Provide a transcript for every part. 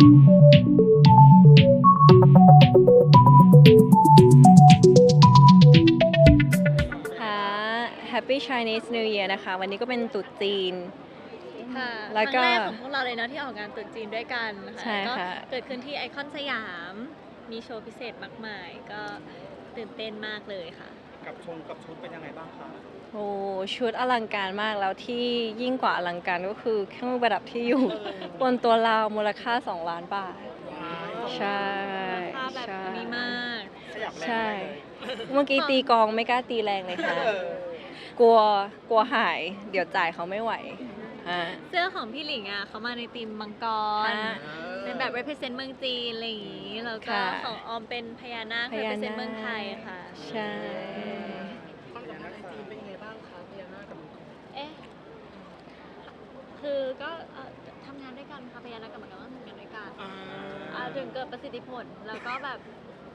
ค่ะ Happy Chinese New Year นะคะ วันนี้ก็เป็นตรุษจีน ค่ะแล้วคก็รั้งแรกของพวกเราเลยเนาะที่ออกงานตรุษจีนด้วยกันนะคะใช่ค่ะ ก็เกิดขึ้นที่ไอคอนสยาม มีโชว์พิเศษมากมาย ก็ตื่นเต้นมากเลยค่ะ กับชงกับชุดเป็นยังไงบ้างคะ โอ้ชุดอลังการมากแล้วที่ยิ่งกว่าอลังการก็คือเครื่องประดับที่อยู่ บนตัวเรามูลค่า 2 ล้านบาท ใช่ราคาแบบใช่นี้มากขยับแรงใช่ได้เลยเมื่อกี้ตีกลองไม่กล้าตีแรงเลยค่ะเออกลัวกลัวหาย เดี๋ยวจ่ายเขาไม่ไหวอ่าเสื้อของพี่หลิงอะเขามาในธีมมังกร ฮะ เป็นแบบ represent เมืองจีนอะไรอย่างงี้ แล้วก็ค่ะของออมเป็นพญานาค พญานาค represent เมืองไทยค่ะ ใช่ ความสัมพันธ์ในจีนเป็นยังไงบ้างคะพญานาคกับมังกรเอ๊ะ คือก็เอ่อทำงานด้วยกันค่ะพญานาคกับมังกรต้องทำงานด้วยกันอ่าถึงเกิดประสิทธิผลแล้วก็แบบ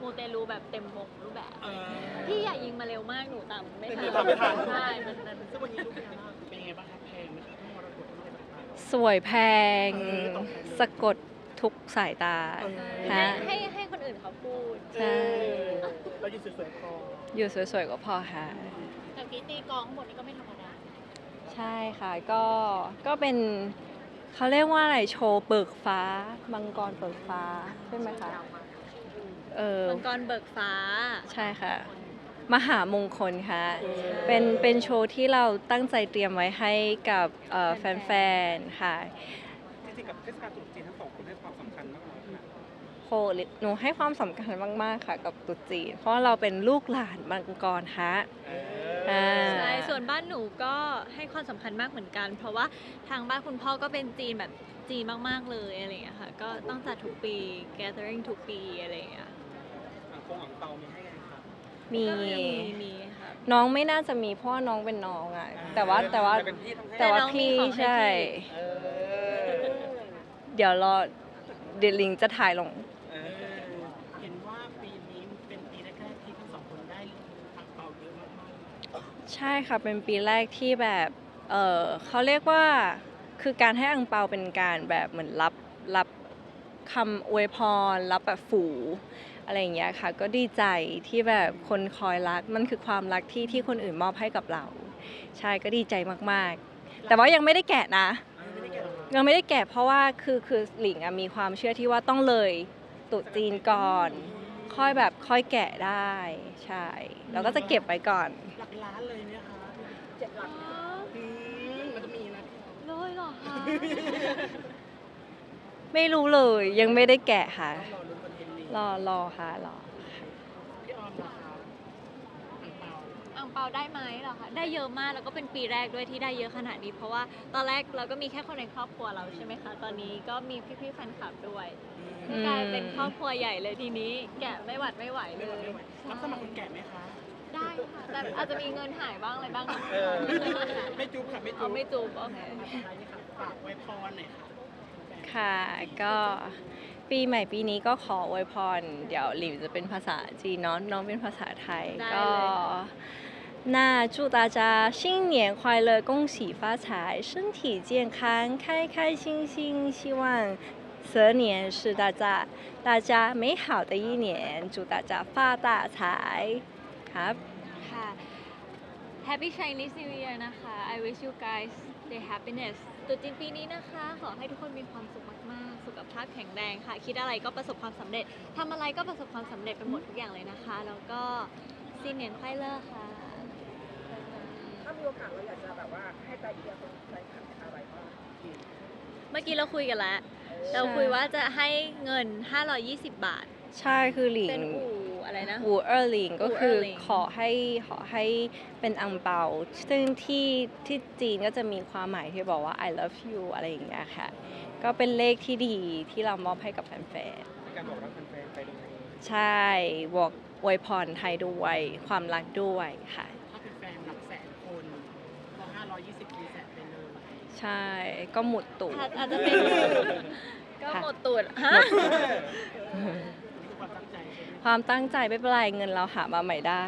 มูเตลูแบบเต็มวงรูปแบบ เออ พี่อย่ายิงมาเร็วมากหนูตามไม่ทันตามไม่ทัน ใช่มันมันซึ่งวันนี้ลูกพญานาคเป็นยังไงบ้างคะแพงไหมคะทั้งมรดกอะไรต่าง สวยแพง เออต้องแพงเลยสะกดทุกสายตา เออ ให้ให้ให้คนอื่นเขาพูด ๆใช่ เออเราอยู่สวยๆพอ อยู่สวยๆก็พอค่ะ แต่กี้ตีกลองข้างบนนี่ก็ไม่ธรรมดาใช่ค่ะก็ก็เป็นเขาเรียกว่าอะไรโชว์เบิกฟ้า มังกรเบิกฟ้าใช่ไหมคะเออมังกรเบิกฟ้า ใช่ค่ะ มหามงคลค่ะ เป็นเป็นโชว์ที่เราตั้งใจเตรียมไว้ให้กับเอ่อแฟนๆค่ะ จริงๆกับเทศกาลตรุษจีนทั้ง หหนูให้ความสำคัญมากๆค่ะกับตรุษจีนเพราะว่าเราเป็นลูกหลานมังกรฮะอ่าใช่ส่วนบ้านหนูก็ให้ความสำคัญมากเหมือนกัน เพราะว่าทางบ้านคุณพ่อก็เป็นจีนแบบจีนมากๆเลยอะไรอย่างเงี้ยค่ะก็ต้องจัดทุกปี gathering ทุกปีอะไรอย่างเงี้ยอ่างคงอ่างเปามีให้ไงคะมีมีมีค่ะน้องไม่น่าจะมีเพราะว่าน้องเป็นน้องอะแต่ว่าแต่ว่าเป็นพี่ทั้งให้แต่ว่าแต่น้องมีพี่ของให้ใช่พี่เออเดี๋ยวรอเดี๋ยวลิงจะถ่ายลง เออเห็นว่าปีนี้เป็นปีแรกๆที่ทั้งสองคนได้อ่างเปาเยอะมากๆ ใช่ค่ะ เป็นปีแรกที่แบบ เออเขาเรียกว่า คือการให้อังเปาเป็นการแบบเหมือนรับรับคำอวยพร รับแบบฝูอะไรอย่างเงี้ยค่ะ ก็ดีใจที่แบบคนคอยรัก มันคือความรักที่ที่คนอื่นมอบให้กับเรา ใช่ก็ดีใจมากๆ แต่ว่ายังไม่ได้แกะนะ ยังไม่ได้แกะเพราะว่าคือคือหลิงอะมีความเชื่อที่ว่าต้องเลยตุจีนก่อน ค่อยแบบค่อยแกะได้ ใช่ เราก็จะเก็บไว้ก่อน หลักล้านเลยเนี่ยค่ะเจ็ดหลักอืมมันจะมีนะเลยเหรอคะ ไม่รู้เลยยังไม่ได้แกะค่ะ ต้องรอลุ้นคอนเทนต์นี้รอรอค่ะรอ พี่ออมนะคะอ่างเปาอ่างเปาได้ไหมเหรอคะ ได้เยอะมากแล้วก็เป็นปีแรกด้วยที่ได้เยอะขนาดนี้ เพราะว่าตอนแรกเราก็มีแค่คนในครอบครัวเราใช่ไหมคะ ตอนนี้ก็มีพี่ๆแฟนคลับด้วยอืม กลายเป็นครอบครัวใหญ่เลยทีนี้ แกะไม่หวัดไม่ไหวเลไม่ไหวยไม่ไหวรับสมัครคนแก่ไหมคะ ได้ค่ะ แต่อาจจะมีเงินหายบ้างอะไรบ้าง เออไม่จุ๊บค่ะไม่จุ๊ เอา บ ไม่จูบโอเค สุดท้ายนี่ค่ะฝากไว้พรหน่อยค่ะ ค่ะ ก็ปีใหม่ปีนี้ก็ขออวยพร เดี๋ยวหลิวจะเป็นภาษาจีนเนาะน้องเป็นภาษาไทย ได้ ก็ เลยค่ะ 那祝大家新年快乐，恭喜发财，身体健康，开开心心。希望蛇年是大家大家美好的一年，祝大家发大财。 ครับค่ะ Happy Chinese New Year นะคะ I wish you guys the happiness ตรุษจีนปีนี้นะคะ ขอให้ทุกคนมีความสุขมากๆ สุขภาพแข็งแรงค่ะ คิดอะไรก็ประสบความสำเร็จทำอะไรก็ประสบความสำเร็จไปหมดทุกอย่างเลยนะคะ แล้วก็ซีเนียนไฟเลอร์ค่ะ ถ้ามีโอกาสเราอยากจะแบบว่าให้ใจเอียคนใจขันอะไรบ้างเมื่อกี้เราคุยกันแล้ว เราคุยว่าจะให้เงิน 520 บาท ใช่คือหลิเป็นงอู่ อะไรนะหูเออร์ลิงก็หูคือเออร์ลิงขอให้ขอให้เป็นอังเปา ซึ่งที่ที่จีนก็จะมีความหมายที่บอกว่า I love you อะไรอย่างเงี้ยค่ะ ก็เป็นเลขที่ดีที่เรามอบให้กับแฟนมีการบอกรักแฟนๆไปด้วยๆใช่บอกอวยพรไทยด้วยความรักด้วยค่ะถ้าเป็นแฟนหลักแสนคนก็520มีแสนไปเลยใช่ก็หมุดตูดอาจอาจจะเป็นก็ค่ะหมดตูดฮะ ความตั้งใจไม่เป็นไรเงินเราหามาใหม่ได้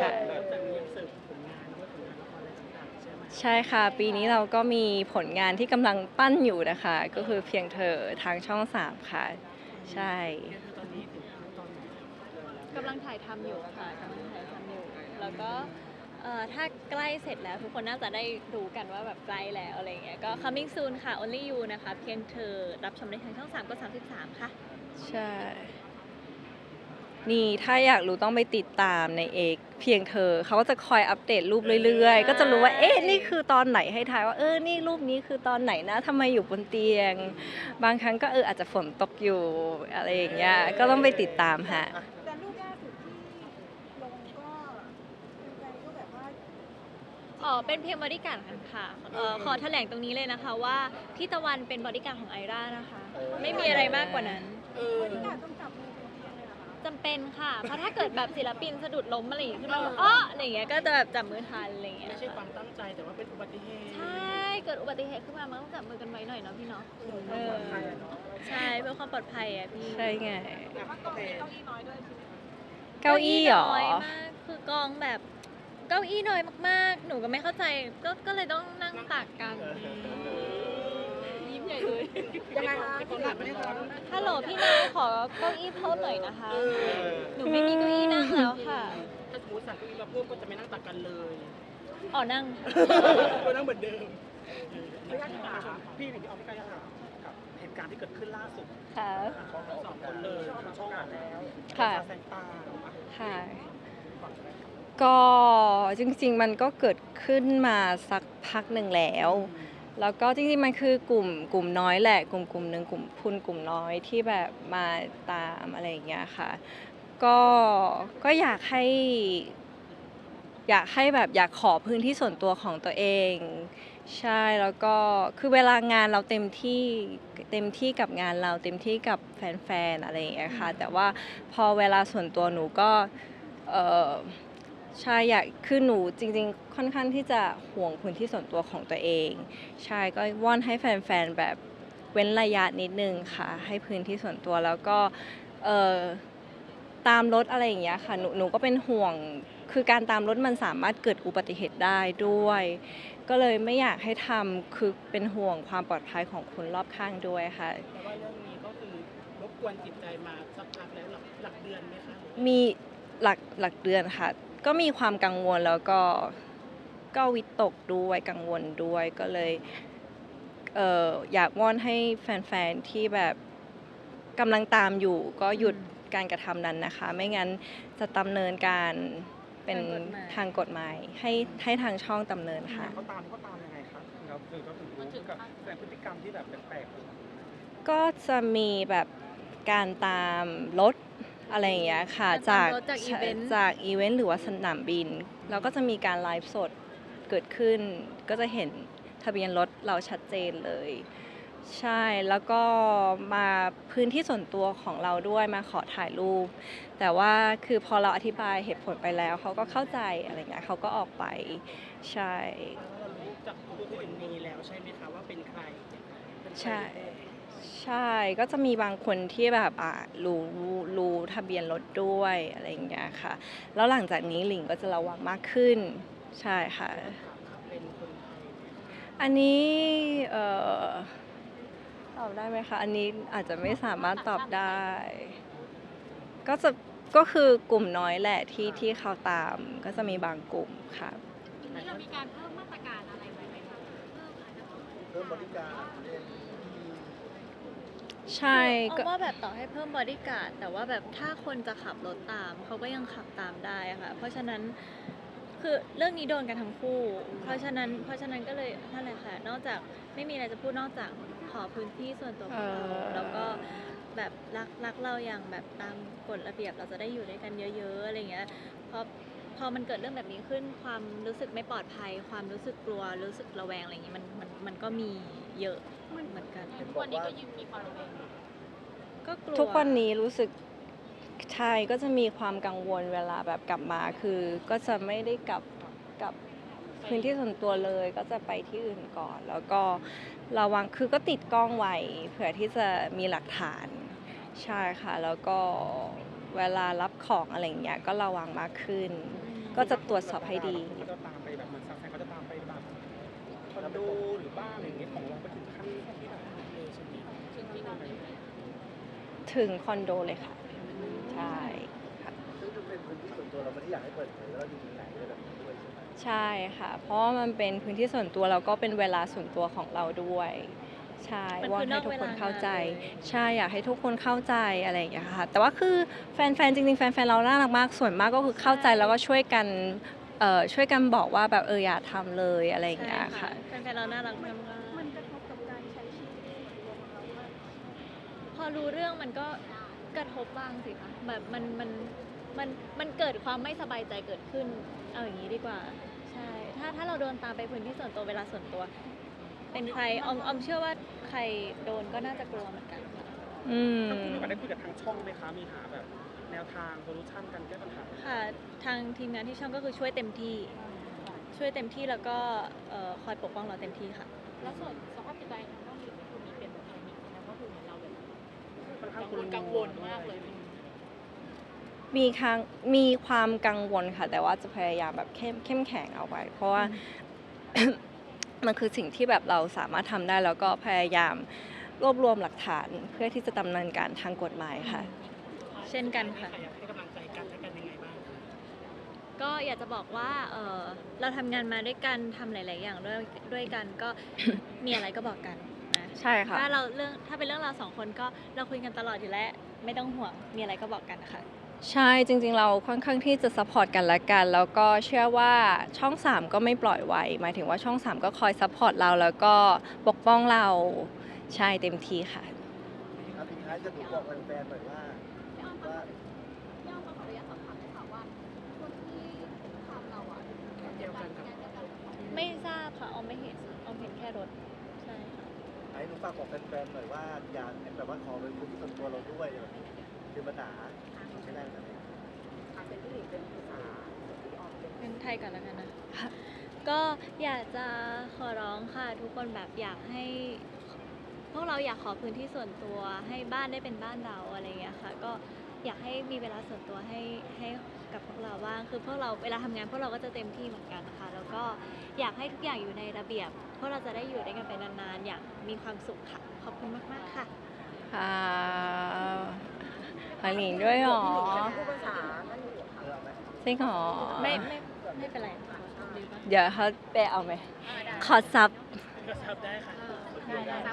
ค่ะหลังจากนี้ยังเสิร์ฟผลงานด้วยผลงานละครอะไรต่างๆใช่ไหมใช่ค่ะ ปีนี้เราก็มีผลงานที่กำลังปั้นอยู่นะคะ ก็คือเพียงเธอทางช่อง3ค่ะ ใช่คือตอนนี้ถึงขั้นตอนไหนกำลังถ่ายทำอยู่ค่ะกำลังถ่ายทำอยู่ แล้วก็เอ่อถ้าใกล้เสร็จแล้วทุกคนน่าจะได้ดูกันว่าแบบใกล้แล้วอะไรเงี้ยก็ coming soon ค่ะ only you นะคะ เพียงเธอรับชมได้ทางช่อง 3 ก็ 33 ค่ะ ใช่ นี่ถ้าอยากรู้ต้องไปติดตามในเอกเพียงเธอเขาก็จะคอยอัปเดตรูปเรื่อยๆ ก็จะรู้ว่าเอ๊ะนี่คือตอนไหนให้ทายว่าเออนี่รูปนี้คือตอนไหนนะทำไมอยู่บนเตียง บางครั้งก็เอออาจจะฝนตกอยู่อะไรอย่างเงี้ยก็ต้องไปติดตามฮะแต่รูปล่าสุดที่ลงก็เป็นใจก็แบบว่าอ๋อเป็นเพียงบริการดกันค่ะเอ่อขอแถลงตรงนี้เลยนะคะว่าพี่ตะวันเป็นบริการดของไอร่านะคะ ไม่มีอะไรมากกว่านั้น เออบริการต้องจับมือ จำเป็นค่ะ เพราะถ้าเกิดแบบศิลปินสะดุดล้มอะไรอย่างเงี้ยขึ้นมาแบบอ้ออะไรอย่างเงี้ยก็จะแบบจับมือทันอะไรอย่างเงี้ยไม่ใช่ความตั้งใจแต่ว่าเป็นอุบัติเหตุใช่เกิดอุบัติเหตุขึ้นมามันต้องจับมือกันไว้หน่อยเนาะพี่เนาะเออความปลอดภัยอะเนาะใช่เพื่อความปลอดภัยอะพี่ใช่ไงแต่ว่าตรงนี้เก้าอี้น้อยด้วยใช่ไหมคะเก้าอี้เหรอน้อยมากคือกองแบบเก้าอี้น้อยมากๆ หนูก็ไม่เข้าใจก็ก็เลยต้องนั่งตักกันยิ้มใหญ่เลยยังไงคะคนหลักไม่ได้ร้อนฮัลโหลพี่นายขอเก้าอี้เพิ่มหน่อยนะคะ หนูไม่มีเก้าอี้นั่งแล้วค่ะ ถ้าสมมติสั่งเก้าอี้มาเพิ่มก็จะไม่นั่งตักกันเลยอ๋อนั่งก็นั่งเหมือนเดิมไม่ยากค่ะพี่หนิงพี่ออฟพี่กายค่ะกับเหตุการณ์ที่เกิดขึ้นล่าสุดค่ะสองคนเลยช่องอ่านแล้วค่ะแซงตาค่ะก็จริงๆมันก็เกิดขึ้นมาสักพักหนึ่งแล้ว แล้วก็จริงๆมันคือกลุ่มกลุ่มน้อยแหละ กลุ่มกลุ่มหนึ่งกลุ่มทุนกลุ่มน้อยที่แบบมาตามอะไรอย่างเงี้ยค่ะ ก็ก็อยากให้ อยากให้แบบอยากขอพื้นที่ส่วนตัวของตัวเอง ใช่แล้วก็คือเวลางานเราเต็มที่เต็มที่กับงานเราเต็มที่กับแฟนๆอะไรอย่างเงี้ยค่ะ แต่ว่าพอเวลาส่วนตัวหนูก็เออ ใช่อยากคือหนูจริง ๆ ค่อนข้างที่จะห่วงพื้นที่ส่วนตัวของตัวเองใช่ก็ว่อนให้แฟนๆแบบเว้นระยะนิดนึงค่ะ ให้พื้นที่ส่วนตัวแล้วก็เออตามรถอะไรอย่างเงี้ยค่ะหนูหนูก็เป็นห่วงคือการตามรถมันสามารถเกิดอุบัติเหตุได้ด้วย ก็เลยไม่อยากให้ทำคือเป็นห่วงความปลอดภัยของคนรอบข้างด้วยค่ะ แต่ว่าเรื่องนี้ก็คือรบกวนจิตใจมาสักพักแล้วหลักหลักเดือนไหมคะมีหลักหลักเดือนค่ะ ก็มีความกังวลแล้วก็ก็วิตกด้วยกังวลด้วยก็เลยเอออยากวอนให้แฟนๆที่แบบกำลังตามอยู่ ก็หยุดการกระทำนั้นนะคะ ไม่งั้นจะดำเนินการเป็นทางกฎหมายทางกฎหมายให้ให้ทางช่องดำเนินค่ะ เขาตามเขาตามยังไงครับเราคือเขาถึงรู้กับแต่พฤติกรรมที่แบบแปลกๆก็จะมีแบบการตามรถ อะไรอย่างเงี้ยค่ะการจากตามรถจากอีเวนต์จากอีเวนต์หรือว่าสนามบินแล้วก็จะมีการไลฟ์สดเกิดขึ้น ก็จะเห็นทะเบียนรถเราชัดเจนเลย ใช่แล้วก็มาพื้นที่ส่วนตัวของเราด้วยมาขอถ่ายรูป แต่ว่าคือพอเราอธิบายเหตุผลไปแล้ว เขาก็เข้าใจอะไรเงี้ยเขาก็ออกไปใช่เรารู้จากตัวคนนี้แล้วใช่ไหมคะว่าเป็นใครเป็นใครใช่ ใช่ก็จะมีบางคนที่แบบอะรู้รู้ทะเบียนรถด้วยอะไรอย่างเงี้ยค่ะ แล้วหลังจากนี้หลิงก็จะระวังมากขึ้น ใช่ค่ะเป็นคนไทยอันนี้เอ่อตอบได้ไหมคะ อันนี้อาจจะไม่สามารถตอบได้ ก็จะก็คือกลุ่มน้อยแหละที่ที่เขาตามก็จะมีบางกลุ่มค่ะนี่เรามีการเพิ่มมาตรการอะไรไว้ไหมคะเพิ่มอาจจะเพิ่มบริการเอง ใช่เอาก็ว่าแบบต่อให้เพิ่มบอดี้การ์ดแต่ว่าแบบถ้าคนจะขับรถตาม เขาก็ยังขับตามได้อะค่ะ เพราะฉะนั้นคือเรื่องนี้โดนกันทั้งคู่ เพราะฉะนั้นเพราะฉะนั้นก็เลยนั่นแหละค่ะ นอกจากไม่มีอะไรจะพูดนอกจากขอพื้นที่ส่วนตัวของเราเออ แล้วก็แบบรักรักเราอย่างแบบตามกฎระเบียบเราจะได้อยู่ด้วยกันเยอะ ๆอะไรเงี้ยเพราะ พอมันเกิดเรื่องแบบนี้ขึ้นความรู้สึกไม่ปลอดภัย ความรู้สึกกลัวรู้สึกระแวงอะไรอย่างงี้มันมันมันก็มีเยอะเหมือนกันเห็นบอกว่าก็กลัวทุกวันนี้รู้สึกใช่ก็จะมีความกังวลเวลาแบบกลับมาคือ ก็จะไม่ได้กลับกับพื้นที่ส่วนตัวเลยก็จะไปที่อื่นก่อน แล้วก็ระวังคือก็ติดกล้องไว้เผื่อที่จะมีหลักฐานใช่ค่ะ แล้วก็เวลารับของอะไรอย่างเงี้ยก็ระวังมากขึ้น ก็จะตรวจสอบให้ดีเขาจะตามไปแบบเหมือนซักแซงเขาจะตามไปแบบคอนโดหรือบ้านอะไรอย่างเงี้ยของเราไปถึงขั้นที่แบบเลยใช่ไหมถึงคอนโดเลยค่ะ ใช่ค่ะซึ่งมันเป็นพื้นที่ส่วนตัวเราไม่ได้อยากให้เปิดเผยว่าเราอยู่ที่ไหนอะไรแบบนี้ด้วยใช่ไหมใช่ค่ะ เพราะว่ามันเป็นพื้นที่ส่วนตัวแล้วก็เป็นเวลาส่วนตัวของเราด้วย ใช่มันว่าคือนให้อกทุกเวคลานเข้าใจงานเลยใช่อยากให้ทุกคนเข้าใจอะไรอย่างเงี้ยค่ะแต่ว่าคือแฟนๆจริงๆแฟนๆเราน่ารักมากส่วนมากก็คือเข้าใจแล้วก็ช่วยกันเอ่อช่วยกันบอกว่าแบบเอออย่าทำเลยอะไรอย่างเงี้ยค่ะ แฟนๆเราน่ารักมากมันกระทบกับการใช้ชีวิตส่วนตัวของเรามากพอรู้เรื่องมันก็กระทบบ้างสิคะแบบมันมันมันมันเกิดความไม่สบายใจเกิดขึ้น เอาอย่างนี้ดีกว่า ใช่ ถ้าถ้าเราโดนตามไปพื้นที่ส่วนตัวเวลาส่วนตัว เป็นใครออมออมเชื่อว่าใครโดนก็น่าจะกลัวเหมือนกันค่ะอืมทั้งคู่มีโอกาสได้คุยกับทางช่องไหมคะ มีหาแบบแนวทางโซลูชันการแก้ปัญหา ค่ะทางทีมงานที่ช่องก็คือช่วยเต็มที่ ช่วยเต็มที่แล้วก็เอ่อคอยปกป้องเราเต็มที่ค่ะ แล้วส่วนสภาพจิตใจของน้องลินก็คือมีเป็นแบบนี้นะก็คือเหมือนเราแบบค่อนข้างกังวลกังวลมากเลย มีครั้งมีความกังวลค่ะ แต่ว่าจะพยายามแบบเข้มเข้มแข็งเอาไว้ เพราะว่า มันคือสิ่งที่แบบเราสามารถทำได้แล้วก็พยายามรวบรวมหลักฐานเพื่อที่จะดำเนินการทางกฎหมายค่ะ เช่นกันค่ะอยากให้กำลังใจกันและกันยังไงบ้างคะก็อยากจะบอกว่าเออเราทำงานมาด้วยกันทำหลาย ๆ อย่างด้วยด้วยกันก็มีอะไรก็บอกกันนะใช่ค่ะถ้าเราเรื่องถ้าเป็นเรื่องเราสองคนก็เราคุยกันตลอดอยู่แล้ว ไม่ต้องห่วงมีอะไรก็บอกกันนะคะ ใช่จริงๆ เราค่อนข้างที่จะซัพพอร์ตกันและกัน แล้วก็เชื่อว่าช่อง 3 ก็ไม่ปล่อยไว้หมายถึงว่าช่อง 3 ก็คอยซัพพอร์ตเราแล้วก็ปกป้องเราใช่เต็มที่ค่ะครับทีท้ายจะถูกบอกแฟนๆหน่อยว่าว่าย่อมาขออนุญาตสอบถามเลยค่ะว่าคนที่ทำเราอะเดียวกันกับไม่ทราบค่ะออมไม่เห็นออมเห็นแค่รถใช่ค่ะให้หนูฝากบอกแฟนๆหน่อยว่าอย่าแบบว่าขอเป็นพื้นที่ส่วนตัวเราด้วยแบบนี้คือปัญหา ใช่ไหมครับทางเป็นผู้หญิงเป็นภาษาที่ออกเป็นเป็นไทยก่อนแล้วกันนะค่ะก็อยากจะขอร้องค่ะ ทุกคนแบบอยากให้ พวกเราอยากขอพื้นที่ส่วนตัวให้บ้านได้เป็นบ้านเราอะไรอย่างเงี้ยค่ะ ก็อยากให้มีเวลาส่วนตัวให้ให้กับพวกเราบ้าง คือพวกเราเวลาทำงานพวกเราก็จะเต็มที่เหมือนกันนะคะ แล้วก็อยากให้ทุกอย่างอยู่ในระเบียบ พวกเราจะได้อยู่ด้วยกันไปนานๆ อย่างมีความสุขค่ะ ขอบคุณมากๆค่ะ ค่ะ หลิงด้วยเหรอพี่หนิงเป็นผู้ภาษานั่นอยู่ค่ะเออเอาไหมจริงเหรอไม่ไม่ไม่เป็นไรดีปะเดี๋ยวเขาไปเอาไหมขอซับก็ทราบได้ค่ะ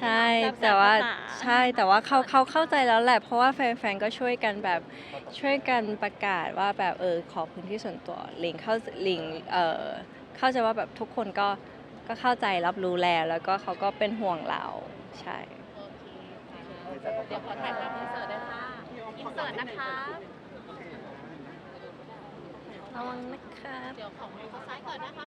ใช่ซับแต่ว่าภาษาใช่แต่ว่าเขาเขาเข้าใจแล้วแหละ เพราะว่าแฟนๆก็ช่วยกันแบบช่วยกันประกาศว่าแบบเออขอพื้นที่ส่วนตัวลิงเข้าลิงเออเข้าใจว่าแบบทุกคนก็ก็เข้าใจรับรู้แล้วแล้วก็เขาก็เป็นห่วงเราใช่โอเคค่ะเดี๋ยวขอถ่ายภาพอินเสิร์ตได้ค่ะ อินเสิร์ตนะคะระวังนะคะ เดี๋ยวของมือซ้ายก่อนนะคะ